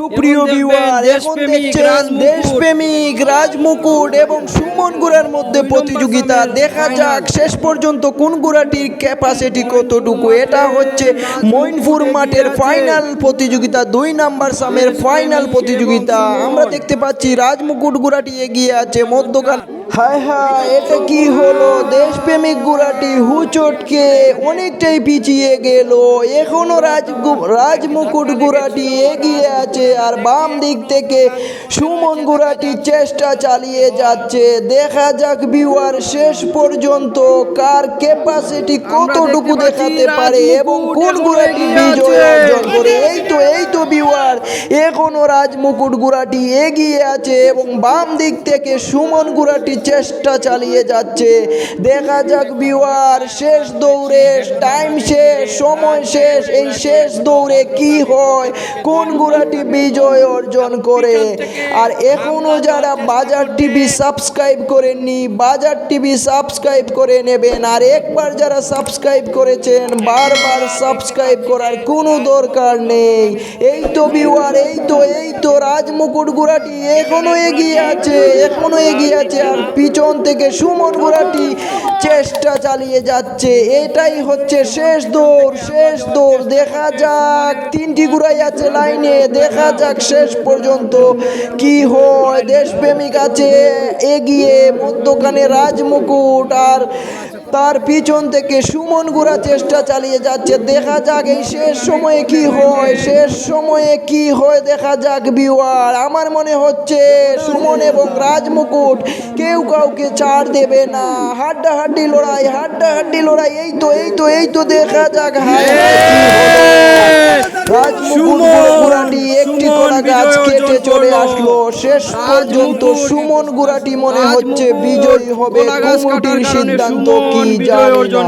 সুপ্রিয় ভিউয়ার এখন দেখছেন। দেশপ্রেমিক রাজমুকুট এবং সুমন গুড়ার মধ্যে প্রতিযোগিতা। দেখা যাক শেষ পর্যন্ত কোন গুড়াটির ক্যাপাসিটি কতটুকু। এটা হচ্ছে মইনপুর মাঠের ফাইনাল প্রতিযোগিতা দুই নাম্বার সামের ফাইনাল প্রতিযোগিতা। আমরা দেখতে পাচ্ছি রাজমুকুট গুড়াটি এগিয়ে আছে মধ্যখান। হায় হায় এটা কি হলো? দেশপ্রেমিক গুড়াটি হুচটকে অনেকটাই পিছিয়ে গেল। এখনও রাজ রাজমুকুট গুড়াটি এগিয়ে আছে আর বাম দিক থেকে সুমন গুড়াটি চেষ্টা চালিয়ে যাচ্ছে। দেখা যাক ভিউয়ার শেষ পর্যন্ত কার ক্যাপাসিটি কতটুকু দেখাতে পারে এবং কোন গুড়াটি বিজয় অর্জন করে। এই তো এই তো ভিউয়ার এখনও রাজমুকুট গুড়াটি এগিয়ে আছে এবং বাম দিক থেকে সুমন গুড়াটি চেষ্টা চালিয়ে যাচ্ছে। দেখা যাক ভিউয়ার, শেষ দৌড়ে, টাইম শেষ, সময় শেষ, এই শেষ দৌড়ে কি হয়? কোন গুড়াটি বিজয় অর্জন করে? আর এখনও যারা বাজার টিভি সাবস্ক্রাইব করেননি, বাজার টিভি সাবস্ক্রাইব করে নেবেন। আর একবার যারা সাবস্ক্রাইব করেছেন, বারবার সাবস্ক্রাইব করার কোনো দরকার নেই। এই তো ভিউয়ার এই তো এই তো, রাজমুকুট গুড়াটি এখনও এগিয়ে আছে, এখনও এগিয়ে আছে, আর পিছন থেকে সুমন গুড়াটি চেষ্টা চালিয়ে যাচ্ছে। এটাই হচ্ছে শেষ দৌড় শেষ দৌড়, দেখা যাক, তিনটি গুড়াই আছে লাইনে, দেখা যাক শেষ পর্যন্ত কি হয়। দেশপ্রেমিক আছে, এগিয়ে মধ্যখানে রাজমুকুট, আর তার পিছন থেকে সুমন গুড়া চেষ্টা চালিয়ে যাচ্ছে। দেখা যাক এই শেষ সময়ে কি হয়, শেষ সময়ে কি হয়, দেখা যাক বিওয়ার। আমার মনে হচ্ছে সুমন এবং রাজমুকুট কেউ কাউকে ছাড় দেবে না। হাড্ডা হাড্ডি লড়াই হাড্ডা হাড্ডি লড়াই। এই তো এই তো এই তো, দেখা যাক হায় হলো। গুড়াটি একটি কোড়া গাছ কেটে চলে আসলো। শেষ পর্যন্ত সুমন গুড়াটি মনে হচ্ছে বিজয়ী হবে। কমিটির সিদ্ধান্ত সুমন কি জানি না।